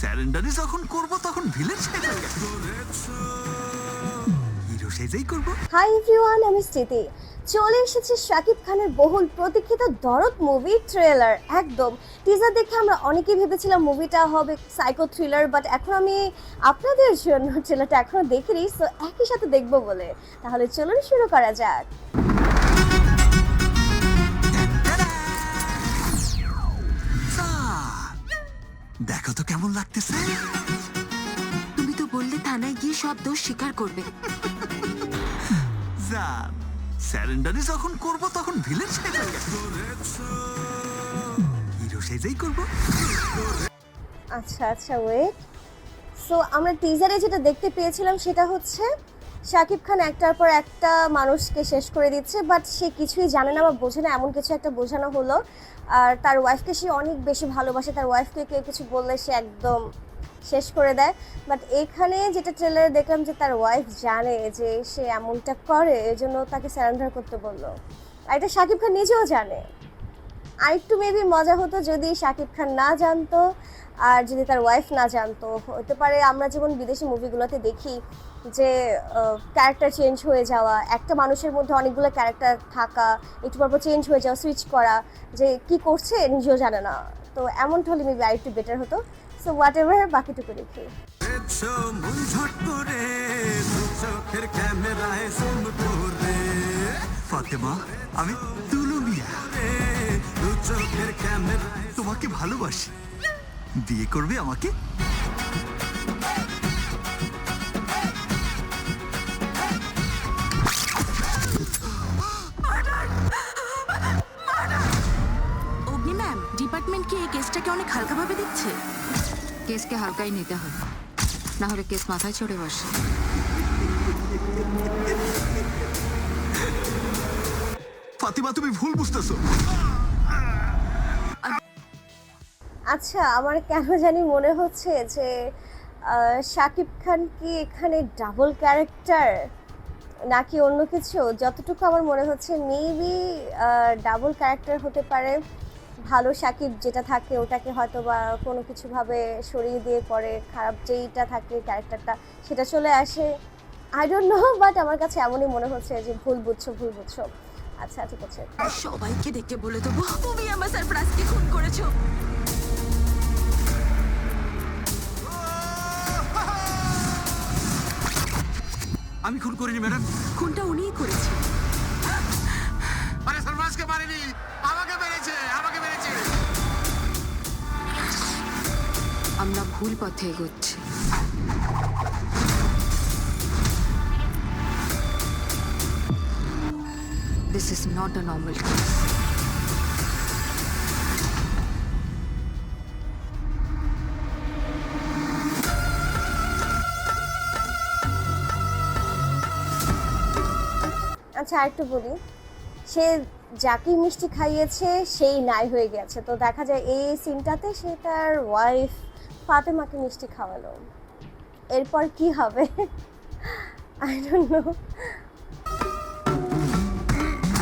স্যারেন্ডারি যখন করব, তখন ভিলেন সেজে হিরো সেজেই করব। হাই এভরিওয়ান, আমি স্মৃতি। চলে এসেছে শাকিব খানের বহুল প্রতীক্ষিত দরদ মুভি ট্রেলার একদম। টিজার দেখে আমরা অনেকেই ভেবেছিলাম মুভিটা হবে সাইকো থ্রিলার বাট এখন আমি আপনাদের জন্য ট্রেলারটা এখনও দেখিনি সো একই সাথে দেখব বলে। তাহলে চলুন শুরু করা যাক। দেখো তো কেমন লাগতেছে। তুমি তো বললে থানায় গিয়ে সব দোষ স্বীকার করবে। স্যারেন্ডারি যখন করব তখন ভিলেন সেজে হিরো সেজেই করব। আচ্ছা আচ্ছা ওয়েট সো আমরা টিজারে যেটা দেখতে পেয়েছিলাম সেটা হচ্ছে শাকিব খান একটার পর একটা মানুষকে শেষ করে দিচ্ছে বাট সে কিছুই জানে না বা বোঝে না। এমন কিছু একটা বোঝানো হলো। আর তার ওয়াইফকে সে অনেক বেশি ভালোবাসে। তার ওয়াইফকে কেউ কিছু বললে সে একদম শেষ করে দেয়। বাট এখানে যেটা ট্রেলারে দেখলাম যে তার ওয়াইফ জানে যে সে এমনটা করে, এজন্য তাকে স্যারেন্ডার করতে বলল। আর এটা শাকিব খান নিজেও জানে। আর একটু মেবি মজা হতো যদি শাকিব খান না জানতো আর যদি তার ওয়াইফ না জানতো। হতে পারে আমরা যেমন বিদেশি মুভিগুলোতে দেখি যে ক্যারেক্টার চেঞ্জ হয়ে যাওয়া একটা মানুষের মধ্যে অনেকগুলো ক্যারেক্টার থাকা একটু পর চেঞ্জ হয়ে যাওয়া সুইচ করা যে কি করছে নিজেও জানে না। তো এমন হলে মেবি আরেকটু বেটার হতো। সো হোয়াট এভার বাকিটুকু দেখি। মন ফাতেমা আমি তুলু মিয়া রে, দু চোখের ক্যামেরায় তোমাকে ভালোবাসি। বিয়ে করবে আমাকে? অগ্নি ম্যাম ডিপার্টমেন্ট কি এই কেসটাকে অনেক হালকাভাবে দেখছে? কেসকে হালকাই নিতে হয়। না হলে কেস মাথায় চড়ে বসে। ফাতিমা তুমি ভুল বুঝতেছো। আচ্ছা আমার কেন জানি মনে হচ্ছে যে শাকিব খান কি এখানে ডাবল ক্যারেক্টার নাকি অন্য কিছু? যতটুকু আমার মনে হচ্ছে মেবি ডাবল ক্যারেক্টার হতে পারে। ভালো শাকিব যেটা থাকে, ওটাকে হয়তো বা কোনো কিছুভাবে সরিয়ে দিয়ে পরে খারাপ যেইটা থাকে ক্যারেক্টারটা সেটা চলে আসে। আই ডোন্ট নো বাট আমার কাছে এমনই মনে হচ্ছে যে, ভুল বুঝছ ভুল বুঝছ। আচ্ছা ঠিক আছে। সবাইকে দেখে বলে দেবো, তুমি আমার সারপ্রাইজকে খুন আমি খুন করিনি ম্যাডাম। খুনটা উনিই করেছে। আরে সরমাজকে মারিনি। আমাকে মেরেছে আমাকে মেরেছে। আমরা ভুল পথে এগোচ্ছি। This is not a normal case আচ্ছা আরেকটু বলি সে যাকে মিষ্টি খাইয়েছে সেই নাই হয়ে গেছে। তো দেখা যায় এই সিনটাতে সে তার ওয়াইফ ফাতেমাকে মিষ্টি খাওয়ালো। এরপর কি হবে? আই ডোন্ট নো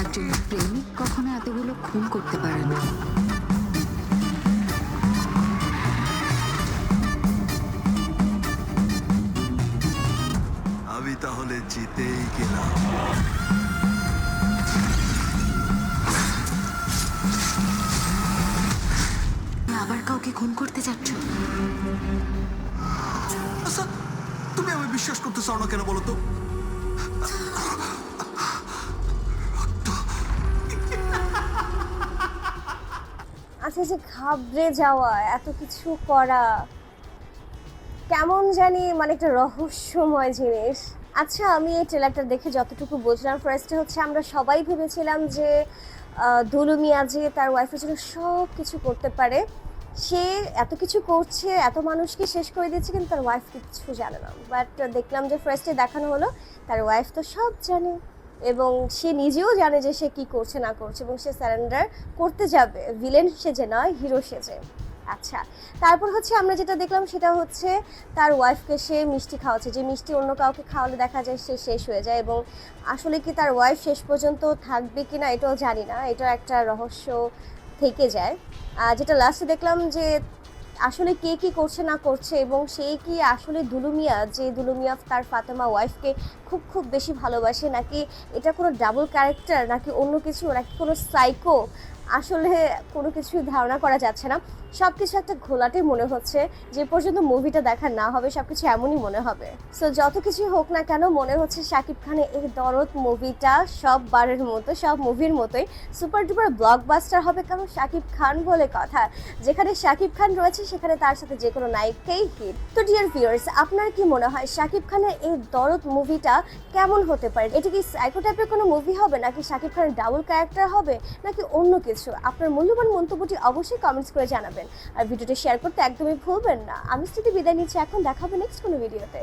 একজন প্রেমিক কখনো এতগুলো খুন করতে পারে না। আমি তাহলে জিতেই গেলাম। কাউকে খুন করতে যাচ্ছ? আচ্ছা তুমি আমি বিশ্বাস করতে চাও না কেন বলো তো? আচ্ছা যে ঘাবড়ে যাওয়া এত কিছু করা কেমন জানি মানে একটা রহস্যময় জিনিস। আচ্ছা আমি এই ট্রেলারটা দেখে যতটুকু বুঝলাম ফার্স্টে হচ্ছে আমরা সবাই ভেবেছিলাম যে আহ, দুলু মিয়া যে তার ওয়াইফের জন্য সব কিছু করতে পারে। সে এত কিছু করছে, এত মানুষকে শেষ করে দিচ্ছে কিন্তু তার ওয়াইফ কিছু জানে না। বাট দেখলাম যে ফার্স্টে দেখানো হলো, তার ওয়াইফ তো সব জানে। এবং সে নিজেও জানে যে সে কি করছে, না করছে এবং সে স্যারেন্ডার করতে যাবে। ভিলেন সেজে নয় হিরো সেজে। আচ্ছা তারপর হচ্ছে আমরা যেটা দেখলাম সেটা হচ্ছে তার ওয়াইফকে সে মিষ্টি খাওয়াচ্ছে। যে মিষ্টি অন্য কাউকে খাওয়ালে দেখা যায় সে শেষ হয়ে যায় এবং আসলে কি তার ওয়াইফ শেষ পর্যন্ত থাকবে কি না এটাও জানি না। এটা একটা রহস্য। থেকে যায়। যেটা লাস্টে দেখলাম যে আসলে কে কি করছে, না করছে এবং সেই কি আসলে দুলুমিয়া, যে দুলুমিয়া তার ফাতেমা ওয়াইফকে খুব খুব বেশি ভালোবাসে নাকি এটা কোনো ডাবল ক্যারেক্টার নাকি অন্য কিছু, নাকি কোনো সাইকো আসলে কোনো কিছুই ধারণা করা যাচ্ছে না। সব কিছু একটা ঘোলাটে মনে হচ্ছে। যে পর্যন্ত মুভিটা দেখা না হবে সব কিছু এমনই মনে হবে। সো যত কিছু হোক না কেন, মনে হচ্ছে শাকিব খানের এই দরদ মুভিটা সব বারের মতো, সব মুভির মতোই সুপার ডুপার ব্লকবাস্টার হবে। কারণ শাকিব খান বলে কথা, যেখানে শাকিব খান রয়েছে, সেখানে তার সাথে যে কোনো নায়িককেই হিট তো ডিয়ার ভিউয়ার্স আপনার কি মনে হয়, শাকিব খানের এই দরদ মুভিটা কেমন হতে পারে? এটা কি সাইকো টাইপের কোনো মুভি হবে, নাকি শাকিব খানের ডাবল ক্যারেক্টার হবে, নাকি অন্য কিছু? আপনার মূল্যবান মন্তব্যটি অবশ্যই কমেন্টস করে জানাবেন। আর ভিডিওটি শেয়ার করতে একদমই ভুলবেন না। আমি স্থিতি বিদায় নিচ্ছি, এখন দেখাবো নেক্সট কোনো ভিডিওতে